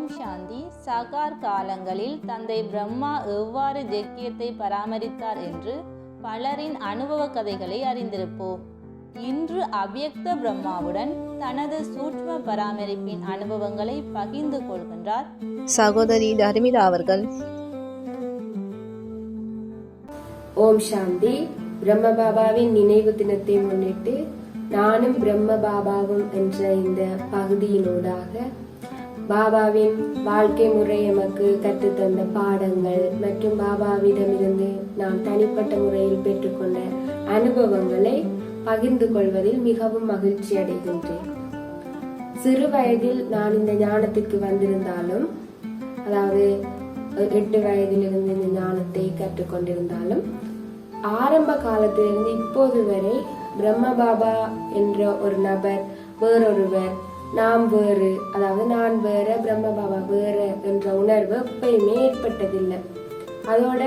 ஓம் சாந்தி சகார் காலங்களில் தந்தை பிரம்மா எவ்வாறு ஜக்கியத்தை பராமரித்தார் என்று பலரின் அனுபவ கதைகளை அறிந்திருப்போம். இன்று அவ்யக்த பிரம்மாவுடன் தனது சூட்ச்ம பராமரிப்பின் அனுபவங்களை பகிர்ந்து கொள்கின்றார் சகோதரி தர்மிதா அவர்கள். ஓம் சாந்தி பிரம்ம பாபாவின் நினைவு தினத்தை முன்னிட்டு நானும் பிரம்ம பாபாவும் என்ற இந்த பகுதியினூடாக பாபாவின் வாழ்க்கை முறை எமக்கு கற்றுத்தந்த பாடங்கள் மற்றும் பாபாவிடமிருந்து நாம் தனிப்பட்ட முறையில் பெற்றுக்கொண்ட அனுபவங்களை பகிர்ந்து கொள்வதில் மிகவும் மகிழ்ச்சி அடைகின்றேன். சிறு வயதில் நான் இந்த ஞானத்திற்கு வந்திருந்தாலும் அதாவது எட்டு வயதிலிருந்து இந்த ஞானத்தை கற்றுக்கொண்டிருந்தாலும் ஆரம்ப காலத்திலிருந்து இப்போது வரை பிரம்ம பாபா என்ற ஒரு நபர் வேறொருவர் நாம் வேறு அதாவது நான் வேற பிரம்ம பாபா வேற என்ற உணர்வு எப்பயுமே ஏற்பட்டதில்லை. அதோட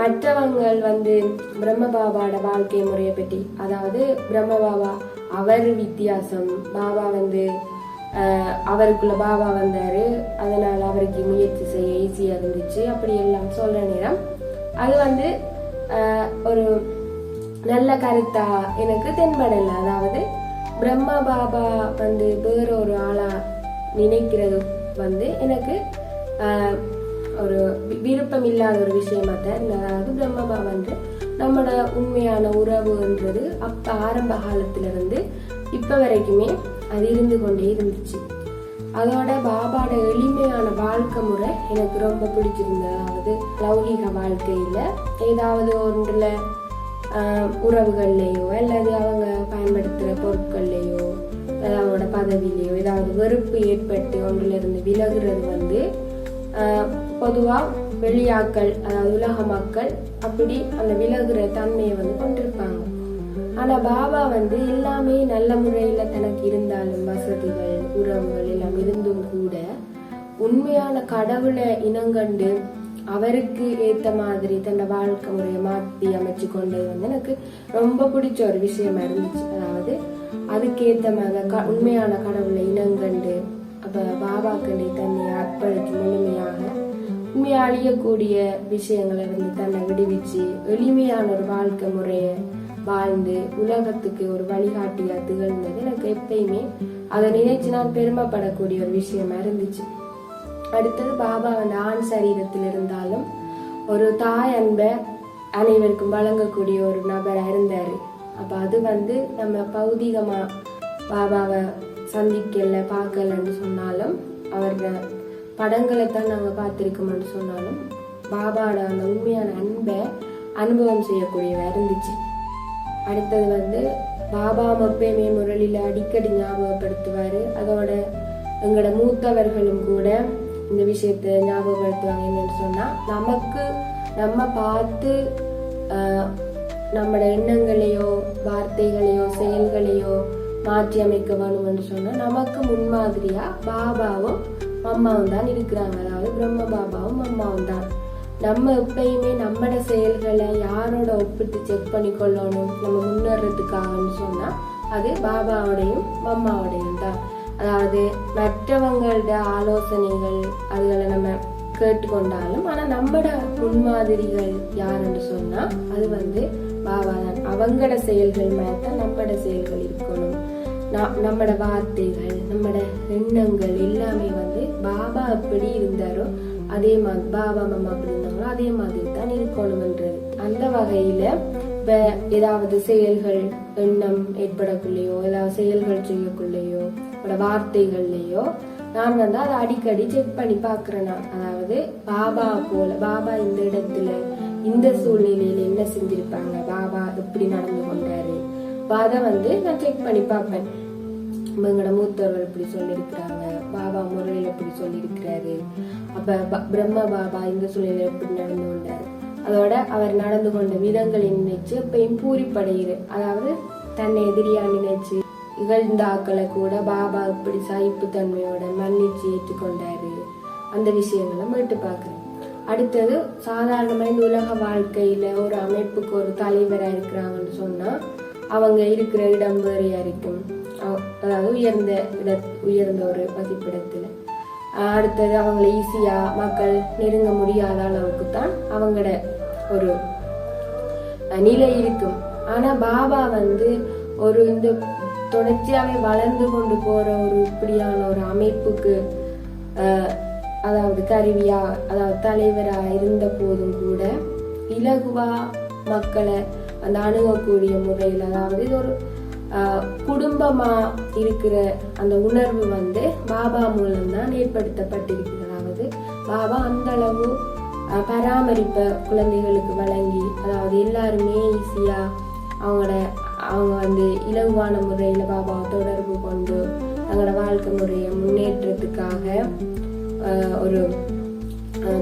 மற்றவங்கள் வந்து பிரம்ம பாபாவோட வாழ்க்கை முறையை பற்றி அதாவது பிரம்ம பாபா அவர் வித்தியாசம் பாபா வந்து அவருக்குள்ள பாபா வந்தாரு அதனால அவருக்கு முயற்சி செய்ய ஈஸியாக இருந்துச்சு அப்படி எல்லாம் சொல்ற நேரம். அது வந்து ஒரு நல்ல கருத்தா எனக்கு தென்படலை. அதாவது பிரம்ம பாபா வந்து வேற ஒரு ஆளா நினைக்கிறது வந்து எனக்கு ஒரு வி- விருப்பம் இல்லாத ஒரு விஷயமா தான் அதாவது பிரம்ம பாபா வந்து நம்மளோட உண்மையான உறவுன்றது அப்ப ஆரம்ப காலத்துல இருந்து இப்ப வரைக்குமே அது இருந்து கொண்டே இருந்துச்சு. அதோட பாபாவோட எளிமையான வாழ்க்கை முறை எனக்கு ரொம்ப பிடிச்சிருந்தது. அதாவது லௌகிக வாழ்க்கையில ஏதாவது ஒன்றுல உறவுகள்லையோ அல்லது அவங்க பயன்படுத்துகிற பொருட்கள்லையோ அவங்களோட பதவியிலையோ ஏதாவது வெறுப்பு ஏற்பட்டு அவங்களிருந்து விலகுறது வந்து பொதுவாக வெளியாக்கள் அதாவது உலக மக்கள் அப்படி அந்த விலகுற தன்மையை வந்து கொண்டிருப்பாங்க. ஆனால் பாபா வந்து எல்லாமே நல்ல முறையில் தனக்கு இருந்தாலும் வசதிகள் உறவுகள் எல்லாம் இருந்தும் கூட உண்மையான கடவுளை இனங்கண்டு அவருக்கு ஏற்ற மாதிரி தன்னோட வாழ்க்கை முறையை மாற்றி அமைச்சு கொண்டது வந்து எனக்கு ரொம்ப பிடிச்ச ஒரு விஷயமா இருந்துச்சு. அதாவது அதுக்கேற்ற மாதிரி க- உண்மையான கடவுளை இனங்கண்டு அப்ப பாபா தன்னை அர்ப்பணித்து முழுமையாக உண்மையை அழியக்கூடிய விஷயங்களை வந்து தன்னை விடுவிச்சு எளிமையான ஒரு வாழ்க்கை முறையை வாழ்ந்து உலகத்துக்கு ஒரு வழிகாட்டியா திகழ்ந்தது எனக்கு எப்பயுமே. அதை நினைச்சு நான் பெருமைப்படக்கூடிய ஒரு விஷயமா இருந்துச்சு. அடுத்தது பாபா அந்த ஆண் சரீரத்தில் இருந்தாலும் ஒரு தாய் அன்பை அனைவருக்கும் வழங்கக்கூடிய ஒரு நபராக இருந்தார். அப்போ அது வந்து நம்ம பௌதிகமாக பாபாவை சந்திக்கல பார்க்கலன்னு சொன்னாலும் அவரோட படங்களை தான் நாங்கள் பார்த்துருக்கோம்னு சொன்னாலும் பாபாவோட அந்த உண்மையான அன்பை அனுபவம் செய்யக்கூடியதாக இருந்துச்சு. அடுத்தது வந்து பாபா எப்பயுமே முரளியில் அடிக்கடி ஞாபகப்படுத்துவார். அதோட எங்களோட மூத்தவர்களும் கூட இந்த விஷயத்தை ஞாபகப்படுத்துவாங்க என்னன்னு சொன்னா நமக்கு நம்ம பார்த்து நம்மளோட எண்ணங்களையோ வார்த்தைகளையோ செயல்களையோ மாற்றி அமைக்க வேணும்னு சொன்னா நமக்கு முன்மாதிரியா பாபாவும் அம்மாவும் தான் இருக்கிறாங்க. அதாவது பிரம்ம பாபாவும் அம்மாவும் தான். நம்ம எப்பயுமே நம்மளோட செயல்களை யாரோட ஒப்பிட்டு செக் பண்ணி கொள்ளணும் நம்ம முன்னேறதுக்காகன்னு சொன்னா அது பாபாவோடையும் அம்மாவோடையும் தான். அதாவது மற்றவங்களோட ஆலோசனைகள் அதுகளை நம்ம கேட்டுக்கொண்டாலும் ஆனா நம்மட முன்மாதிரிகள் யாருன்னு சொன்னா அது வந்து பாபா தான். அவங்களோட செயல்கள் மேல தான் நம்மட செயல்கள் இருக்கணும். நம்மட வார்த்தைகள் நம்மட எண்ணங்கள் எல்லாமே வந்து பாபா எப்படி இருந்தாரோ அதே மாதிரி பாபா மாமா அப்படி இருந்தாங்களோ அதே மாதிரி தான் இருக்கணும்ன்றது. அந்த வகையில இப்ப ஏதாவது செயல்கள் எண்ணம் ஏற்படக்குள்ளேயோ ஏதாவது செயல்கள் செய்யக்குள்ளேயோ வார்த்தைகள்லையோ நான் வந்து அதை அடிக்கடி செக் பண்ணி பாக்குறேன் நான் அதாவது பாபா போல பாபா இந்த இடத்துல இந்த சூழ்நிலையில என்ன செஞ்சிருப்பாங்க? பாபா எப்படி நடந்து கொண்டாரு? அதை வந்து நான் செக் பண்ணி பார்ப்பேன். எங்களோட மூத்தவர்கள் இப்படி சொல்லியிருக்கிறாங்க. பாபா முறையில் இப்படி சொல்லியிருக்கிறாரு. அப்ப ப- பிரம்ம பாபா இந்த சூழ்நிலையில் எப்படி நடந்து கொண்டாரு? அதோட அவர் நடந்து கொண்ட விதங்களை நினைச்சு இப்ப பூரிப்படையிரு அதாவது தன்னை எதிரியா நினைச்சு இகழ்ந்தாக்களை கூட பாபா இப்படி சகிப்புத்தன்மையோட மன்னிச்சு ஏற்றுக்கொண்டாரு. அந்த விஷயங்களை மீட்டு பார்க்கிறேன் அடுத்தது சாதாரணமா இந்த உலக வாழ்க்கையில ஒரு அமைப்புக்கு ஒரு தலைவரா இருக்கிறாங்கன்னு சொன்னா அவங்க இருக்கிற இடம் வேறையா இருக்கும். அதாவது உயர்ந்த இட உயர்ந்த ஒரு வசிப்பிடத்துல அடுத்தது அவங்கள ஈஸியா மக்கள் நெருங்க முடியாத அளவுக்கு தான் அவங்களோட ஒரு நிலை இருக்கும். ஆனா பாபா வந்து ஒரு இந்த தொடர்ச்சியாகவே வளர்ந்து கொண்டு போற ஒரு இப்படியான ஒரு அமைப்புக்கு அதாவது கருவியா அதாவது தலைவரா இருந்த போதும் கூட இலகுவா மக்களை அந்த அணுகக்கூடிய முறையில் அதாவது இது ஒரு குடும்பமா இருக்கிற அந்த உணர்வு வந்து பாபா மூலம்தான் ஏற்படுத்தப்பட்டிருக்கிறது. அதாவது பாபா அந்த அளவு பராமரிப்பை குழந்தைகளுக்கு வழங்கி அதாவது எல்லாருமே ஈஸியா அவங்களோட அவங்க வந்து இலகுவான முறையில் பாபா தொடர்பு கொண்டு தங்களோட வாழ்க்கை முறையை முன்னேற்றத்துக்காக ஒரு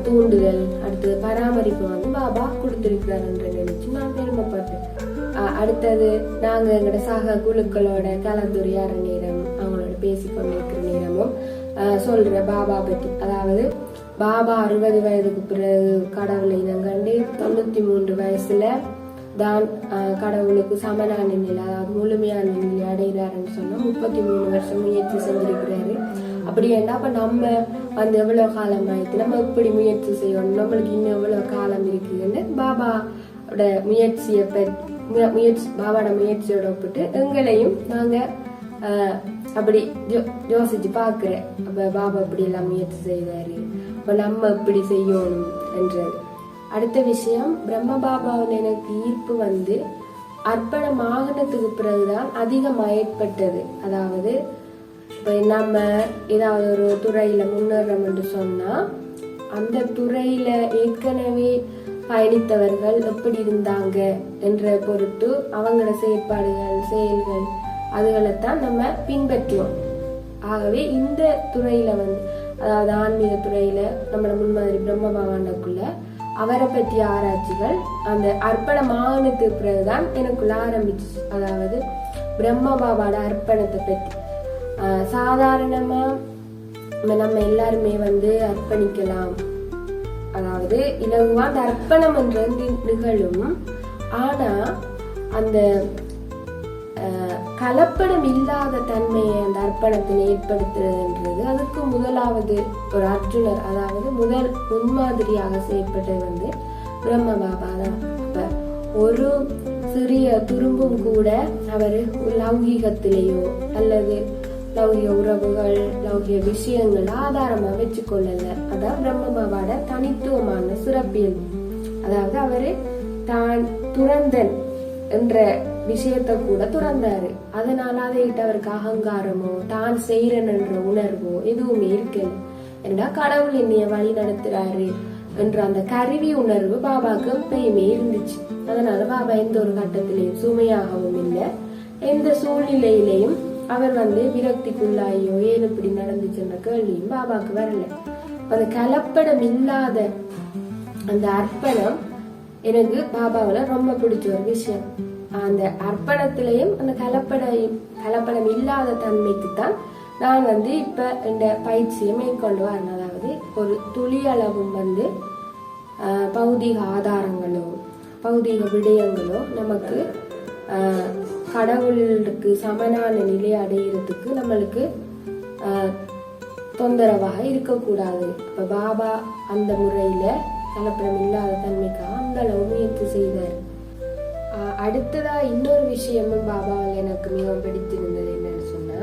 தூண்டுதல் அடுத்தது பராமரிப்பு வந்து பாபா கொடுத்துருக்கிறாருன்ற நினைச்சு நான் பெருமைப்பட்டேன். அடுத்தது நாங்கள் எங்களோட சக குழுக்களோட கலந்துரையாடுற நேரம் அவங்களோட பேசிக்கொண்டிருக்கிற நேரமும் ஆஹ், சொல்ற பாபா பற்றி அதாவது பாபா அறுபது வயதுக்கு பிறகு கடவுளை நாங்கள் தொண்ணூத்தி மூன்று வயசுல தான் கடவுளுக்கு சமனான நிலை அதாவது முழுமையான நிலை அடைகிறாருன்னு சொன்னால் முப்பத்தி மூணு வருஷம் முயற்சி செஞ்சிருக்கிறாரு. அப்படி என்ன அப்போ நம்ம வந்து எவ்வளோ காலம் ஆயிடுச்சு நம்ம எப்படி முயற்சி செய்யணும்? நம்மளுக்கு இன்னும் எவ்வளோ காலம் இருக்குதுன்னு பாபாவோட முயற்சியை பெ முயற்சி பாபாவோட முயற்சியோட ஒப்பிட்டு எங்களையும் நாங்கள் அப்படி யோ- யோசிச்சு பார்க்குறேன். அப்போ பாபா இப்படி எல்லாம் முயற்சி செய்வார் அப்போ நம்ம இப்படி செய்யணும் என்றது. அடுத்த விஷயம் பிரம்ம பாபாவின் எனக்கு ஈர்ப்பு வந்து அர்ப்பணம் ஆகனத்துக்கு பிறகுதான் அதிகமாக ஏற்பட்டது அதாவது இப்போ நம்ம ஏதாவது ஒரு துறையில முன்னேறோம் என்று சொன்னா அந்த துறையில ஏற்கனவே பயணித்தவர்கள் எப்படி இருந்தாங்க என்ற பொறுத்து அவங்களோட செயற்பாடுகள் செயல்கள் அதுகளைத்தான் நம்ம பின்பற்றுவோம். ஆகவே இந்த துறையில வந்து அதாவது ஆன்மீக துறையில நம்மளோட முன்மாதிரி பிரம்ம பகவானுக்குள்ள அவரை பற்றிய ஆராய்ச்சிகள் அந்த அர்ப்பணமானதுக்கு பிறகுதான் எனக்குள்ள ஆரம்பிச்சு அதாவது பிரம்ம பாபாவோட அர்ப்பணத்தை பற்றி. சாதாரணமாக நம்ம எல்லாருமே வந்து அர்ப்பணிக்கலாம். அதாவது இலகுவாக அந்த அர்ப்பணம் என்றது நிகழும். ஆனால் அந்த கலப்படம் இல்லாத தன்மையை அந்த அர்ப்பணத்தில் ஏற்படுத்துறதுன்றது. அதுக்கு முதலாவது ஒரு அர்ஜுனர் அதாவது முதல் முன்மாதிரியாக செயற்பட்டது வந்து பிரம்ம பாபா தான். இப்போ ஒரு சிறிய துரும்பும் கூட அவர் லௌகீகத்திலேயோ அல்லது லௌகிய உறவுகள் லௌகிய விஷயங்கள் ஆதாரமா வச்சுக்கொள்ளல. அதான் பிரம்ம பாபாவோட தனித்துவமான சிறப்பியல் அதாவது அவரு தான் துறந்தன் என்ற விஷயத்தை கூட துறந்தாரு. அதனால அதை அவருக்கு அகங்காரமோ தான் செய்யறன்ற உணர்வோ எதுவுமே இருக்கு ஏன்னா கடவுள் என்னைய வழி நடத்துறாரு என்ற அந்த கருவி உணர்வு பாபாவுக்கு எப்பயுமே இருந்துச்சு. அதனால பாபா எந்த ஒரு கட்டத்திலையும் சுமையாகவும் இல்லை. எந்த சூழ்நிலையிலையும் அவர் வந்து விரக்திக்குள்ளாயோ ஏன் இப்படி நடந்துச்சுன்ற கேள்வியும் பாபாவுக்கு வரல. அந்த கலப்படம் இல்லாத அந்த அர்ப்பணம் எனக்கு பாபாவில் ரொம்ப பிடிச்ச ஒரு விஷயம். அந்த அர்ப்பணத்திலையும் அந்த கலப்படையும் கலப்படம் இல்லாத தன்மைக்கு தான் நான் வந்து இப்ப இந்த பயிற்சியை மேற்கொண்டு வரேன் அதாவது ஒரு துளி அளவும் வந்து பௌதிக பௌதீக ஆதாரங்களோ பௌதீக விடயங்களோ நமக்கு கடவுளுக்கு சமனான நிலை அடையிறதுக்கு நம்மளுக்கு தொந்தரவாக இருக்கக்கூடாது. இப்போ பாபா அந்த முறையில் கலப்படம் இல்லாத தன்மைக்காக அந்த அளவு முயற்சி செய்தார். அடுத்ததா இன்னொரு விஷயமும் பாபாவால் எனக்கு மிகவும் பிடித்திருந்தது என்னன்னு சொன்னா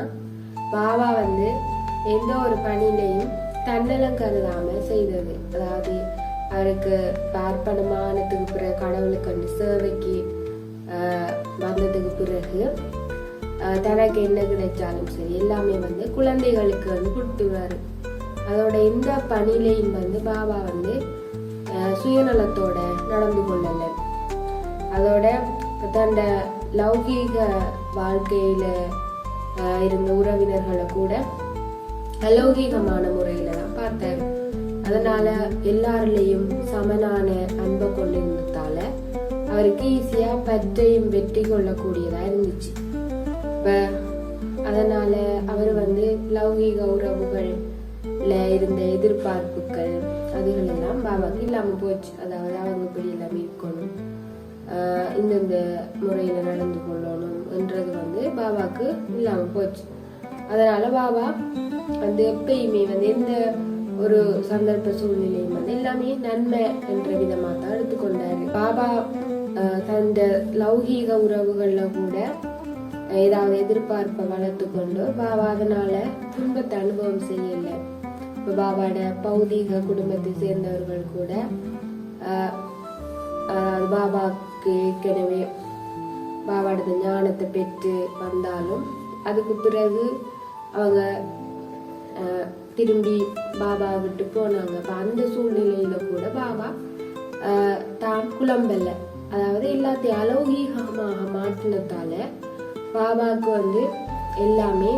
பாபா வந்து எந்த ஒரு பணியிலையும் தன்னலம் கருதாம செய்தது. அதாவது அவருக்கு பார்ப்பனமானதுக்கு பிறகு கடவுளுக்கு வந்து சேவைக்கு வந்ததுக்கு பிறகு தனக்கு என்ன கிடைச்சாலும் சரி எல்லாமே வந்து குழந்தைகளுக்கு வந்து கொடுத்துருவாரு அதோட எந்த பணியிலையும் வந்து பாபா வந்து சுயநலத்தோட நடந்து கொள்ளலை. அதோட தண்ட லௌகீக வாழ்க்கையில ஆஹ் இருந்த உறவினர்களை கூட அலௌகீகமான முறையில தான் பார்த்தாரு அதனால எல்லாரிலையும் சமனான அன்பை கொண்டிருந்ததால அவருக்கு ஈஸியா பற்றையும் வெற்றி கொள்ளக்கூடியதா இருந்துச்சு. இப்ப அதனால அவர் வந்து லௌகீக உறவுகள்ல இருந்த எதிர்பார்ப்புகள் அதுகள் எல்லாம் பாபாக்கு இல்லாம போச்சு. அதாவது அவங்க இப்படி எல்லாம் இருக்கணும் இந்தந்த முறையில் நடந்து கொள்ளணும் என்றது வந்து பாபாக்கு இல்லாமல் போச்சு. அதனால பாபா வந்து எப்பயுமே வந்து எந்த ஒரு சந்தர்ப்ப சூழ்நிலையும் வந்து எல்லாமே நன்மை என்ற விதமாக தான் எடுத்துக்கொண்டாரு. பாபா தந்த லௌகீக உறவுகளில் கூட ஏதாவது எதிர்பார்ப்பை வளர்த்து கொண்டு பாபா அதனால துன்பத்தை அனுபவம் செய்யலை. இப்போ பாபாவோட பௌதீக குடும்பத்தை சேர்ந்தவர்கள் கூட பாபா அதாவது ஏற்கனவே பாபாவோட ஞானத்தை பெற்று வந்தாலும் அதுக்கு பிறகு அவங்க திரும்பி பாபா விட்டு போனாங்க. அப்ப அந்த சூழ்நிலையில கூட பாபா தான் குழம்பல்ல. அதாவது எல்லாத்தையும் அலௌகீகமாக மாற்றினத்தால பாபாவுக்கு வந்து எல்லாமே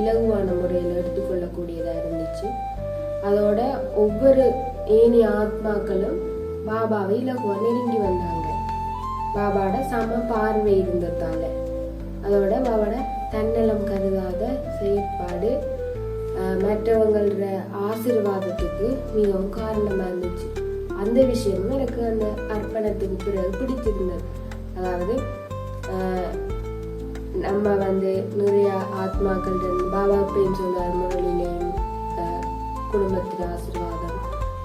இலகுவான முறையில் எடுத்துக்கொள்ளக்கூடியதாக இருந்துச்சு. அதோட ஒவ்வொரு ஏனைய ஆத்மாக்களும் பாபாவை இலகுவா நெருங்கி வந்தாங்க. பாபாவோட சம பார்வை இருந்ததால. அதோட பாபாவோட தன்னலம் கருதாத செயற்பாடு மற்றவங்களோட ஆசீர்வாதத்துக்கு மிகவும் காரணமா இருந்துச்சு. அந்த விஷயமும் எனக்கு அந்த அர்ப்பணத்துக்கு பிறகு பிடிச்சிருந்தது. அதாவது நம்ம வந்து நிறைய ஆத்மாக்கள் இருந்து பாபா அப்படின்னு சொல்லுவார் முரளிலையும் குடும்பத்தில் குடும்பத்தின் ஆசீர்வாதம்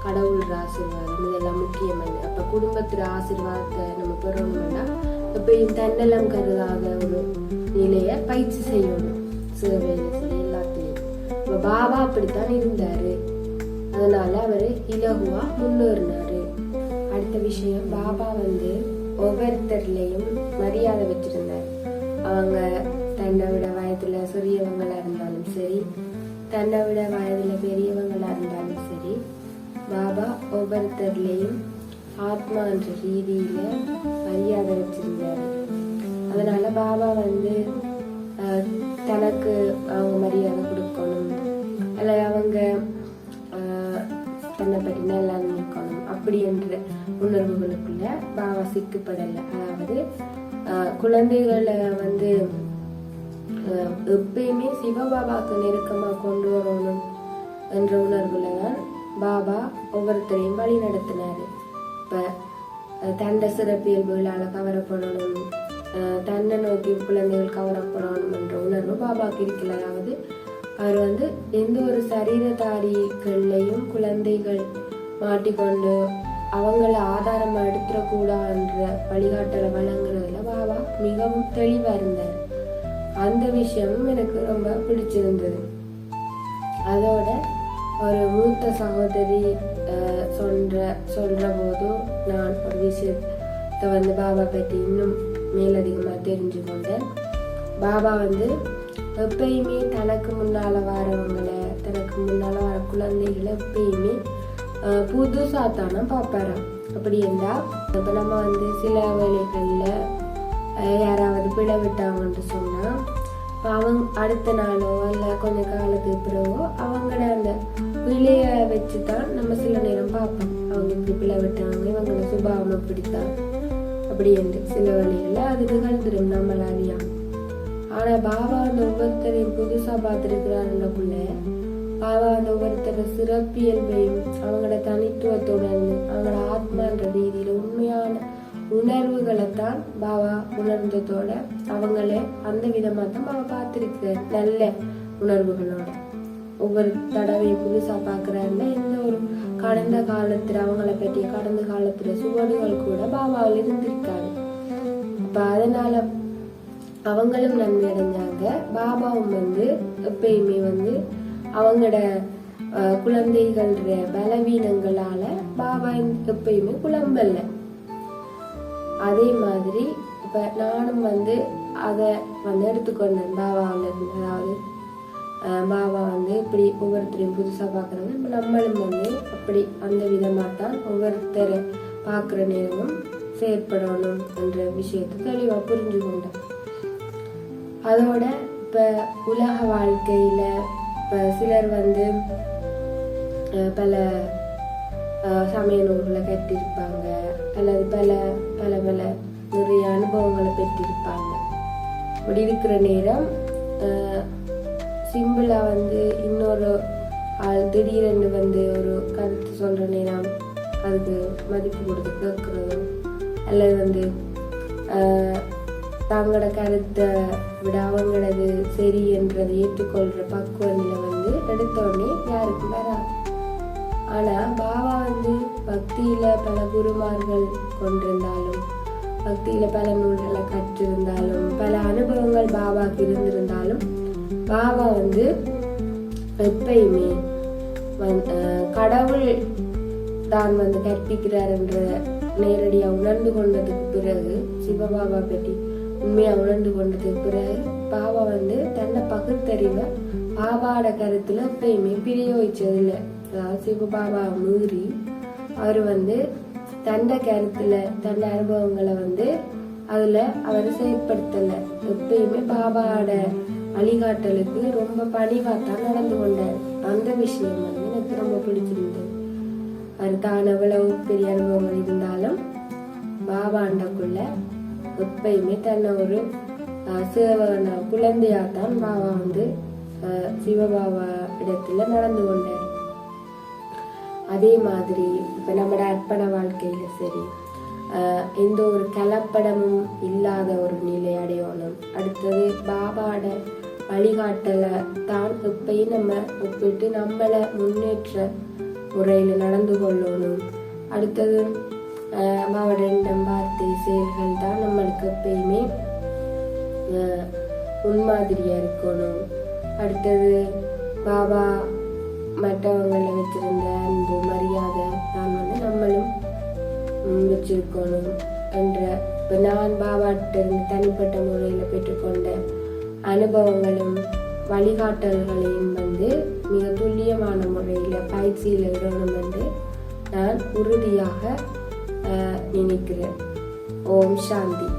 கடவுளோட ஆசீர்வாதம் இதெல்லாம் முக்கியமானது அப்ப குடும்பத்தில் ஆசீர்வாதத்தை நம்ம பெறணும்னா இப்போ தன்னலம் கருதாத ஒரு நிலையை பயிற்சி செய்யணும். சேவையில சரி எல்லாத்துலேயும் பாபா அப்படித்தான் இருந்தாரு. அதனால அவரு இலகுவா முன்னேறினாரு. அடுத்த விஷயம் பாபா வந்து ஒவ்வொருத்தர்லேயும் மரியாதை வச்சிருந்தார். அவங்க தன்னை விட வயதுல சிறியவங்களா இருந்தாலும் சரி தன்னை விட வயதுல பெரியவங்களா இருந்தாலும் பாபா ஒவ்வொருத்தர்லேயும் ஆத்மா என்ற ரீதியில மரியாதை வச்சிருந்தாரு. அதனால பாபா வந்து தனக்கு அவங்க மரியாதை கொடுக்கணும். அல்ல அவங்க தன்னை பற்றி நல்லா நினைக்கணும். அப்படி என்ற உணர்வுகளுக்குள்ள பாபா சிக்கப்படலை. அதாவது குழந்தைகளை வந்து எப்பயுமே சிவபாபாக்கு நெருக்கமாக கொண்டு வரணும் என்ற உணர்வுல தான் பாபா ஒவ்வொருத்தரையும் வழி நடத்தினாரு. இப்ப தண்ட தன்னை சிறப்பியல்புகளால கவரப்படணும் தன்னை நோக்கி குழந்தைகள் கவரப்படணும் என்ற உணர்வு பாபாக்கு இருக்கல அதாவது அவர் வந்து எந்த ஒரு சரீரதாரிகள்லையும் குழந்தைகள் மாட்டிக்கொண்டு அவங்கள ஆதாரமா எடுத்துடக்கூடாதுன்ற வழிகாட்டலை வழங்குறதுல பாபா மிகவும் தெளிவா இருந்தார். அந்த விஷயமும் எனக்கு ரொம்ப பிடிச்சிருந்தது. அதோட ஒரு மூத்த சகோதரி அஹ், சொல்ற சொல்ற நான் ஒரு விஷயத்தை வந்து பாபா பற்றி இன்னும் மேலதிகமாக தெரிஞ்சு கொண்டேன். பாபா வந்து எப்பயுமே தனக்கு முன்னால் வரவங்களை தனக்கு முன்னால் வர குழந்தைகளை எப்பயுமே புதுசாக தானே பார்ப்பாராம் அப்படி இருந்தால் இப்போ நம்ம வந்து சில வேலைகளில் யாராவது பிழை விட்டாங்கன்னு சொன்னா அவங்க அடுத்த நாளோ இல்லை கொஞ்சம் காலத்துக்கு பிறகோ அவங்கள அந்த பிழைய வச்சு தான் நம்ம சில நேரம் பார்ப்போம். அவங்க இப்படி பிள்ளை விட்டாங்க இவங்களோட சுபாவம் இப்படித்தான் அப்படி என்று. சில வழியில் அது நிகழ்ந்துடும் நம்மள அறியாம. ஆனால் பாபா அந்த ஒவ்வொருத்தரையும் புதுசா பார்த்திருக்கிறாருன்றக்குள்ள பாபா அந்த ஒவ்வொருத்தர சிறப்பியல்பையும் அவங்களோட தனித்துவத்துடன் அவங்களோட ஆத்மான்ற ரீதியில் உண்மையான உணர்வுகளை தான் பாபா உணர்ந்ததோட அவங்களே அந்த விதமாக தான் பாபா பார்த்திருக்கிறார் நல்ல உணர்வுகளோட. ஒவ்வொரு தடவை புதுசா பார்க்கறாருன்னா இந்த ஒரு கடந்த காலத்துல அவங்கள பற்றி கடந்த காலத்துல சுவடுகள் கூட பாபாவில் இருந்திருக்காரு. இப்ப அதனால அவங்களும் நன்மை அடைஞ்சாங்க. பாபாவும் வந்து எப்பயுமே வந்து அவங்களோட அஹ், பலவீனங்களால பாபா எப்பயுமே குழம்பல்ல. அதே மாதிரி இப்ப நானும் வந்து அதை வந்து எடுத்துக்கொண்டேன். பாபாவில் இருந்து அதாவது பாபா வந்து இப்படி ஒவ்வொருத்தரையும் புதுசாக பார்க்குறவங்க இப்போ நம்மளும் வந்து அப்படி அந்த விதமாக தான் ஒவ்வொருத்தரை பார்க்குற நேரமும் செயற்படணும் என்ற விஷயத்தை தெளிவாக புரிஞ்சு கொண்டேன். அதோட இப்போ உலக வாழ்க்கையில் இப்போ சிலர் வந்து பல சமய நூல்களை கட்டியிருப்பாங்க அல்லது பல பல பல நிறைய அனுபவங்களை பெற்றிருப்பாங்க. அப்படி இருக்கிற நேரம் சிம்பிளாக வந்து இன்னொரு ஆள் திடீரென்று வந்து ஒரு கருத்து சொல்கிற நான் அதுக்கு மதிப்பு கொடுத்து கேட்குறதும் அல்லது வந்து தங்களோட கருத்தை விட அவங்களது சரி என்றதை ஏற்றுக்கொள்ற பக்குவ நிலை வந்து எடுத்தோடனே யாருக்கும் வராது. ஆனா பாபா வந்து பக்தியில பல குருமார்கள் கொண்டிருந்தாலும் பக்தியில பல நூல்களை கற்றிருந்தாலும் பல அனுபவங்கள் பாபாக்கு இருந்திருந்தாலும் பாபா வந்து எப்பயுமே வந்து, கடவுள் தான் வந்து கற்பிக்கிறார் என்ற நேரடியாக உணர்ந்து கொண்டதுக்கு பிறகு சிவபாபா பற்றி உண்மையாக உணர்ந்து கொண்டதுக்கு பிறகு பாபா வந்து தன்னை பகுத்தறிவை பாபாவோட கருத்துல எப்பயுமே பிரயோகிச்சதில்லை அதாவது சிவபாபா மீறி அவர் வந்து தண்ட கருத்துல தண்ட அனுபவங்களை வந்து அதுல அவர் செயற்படுத்தலை. எப்பயுமே பாபாவோட வழிகாட்டலுக்கு ரொம்ப பணிவாத்தான் நடந்து கொண்டார். அந்த விஷயம் வந்து எனக்கு ரொம்ப பிடிச்சிருந்தது. அவர் தான் எவ்வளவு பெரிய அனுபவங்கள் இருந்தாலும் பாபாண்டக்குள்ள எப்பயுமே தன்னை ஒரு அஹ், சிவன குழந்தையாத்தான் பாபா வந்து சிவபாபா இடத்துல நடந்து கொண்டார். அதே மாதிரி இப்ப நம்மட அர்ப்பண வாழ்க்கையில சரி எந்த ஒரு கலப்படமும் இல்லாத ஒரு நிலை அடையணும். அடுத்தது பாபாட வழிகாட்டலை. தான் எப்பயும் நம்ம ஒப்பிட்டு நம்மளை முன்னேற்ற முறையில் நடந்து கொள்ளணும். அடுத்தது ஆஹ் பாபாட வார்த்தை செயல்கள் தான் நம்மளுக்கு எப்பயுமே முன்மாதிரியாக இருக்கணும். அடுத்தது பாபா மற்றவங்களை வச்சிருந்த அன்பு மரியாதை தான் வந்து நம்மளும் வச்சிருக்கணும். என்ற இப்போ நான் பாபாட்ட தனிப்பட்ட முறையில் பெற்றுக்கொண்ட அனுபவங்களும் வழிகாட்டல்களையும் வந்து மிக துல்லியமான முறையில் பயிற்சியில் இடணும் என்று நான் உறுதியாக நினைக்கிறேன். ஓம் சாந்தி.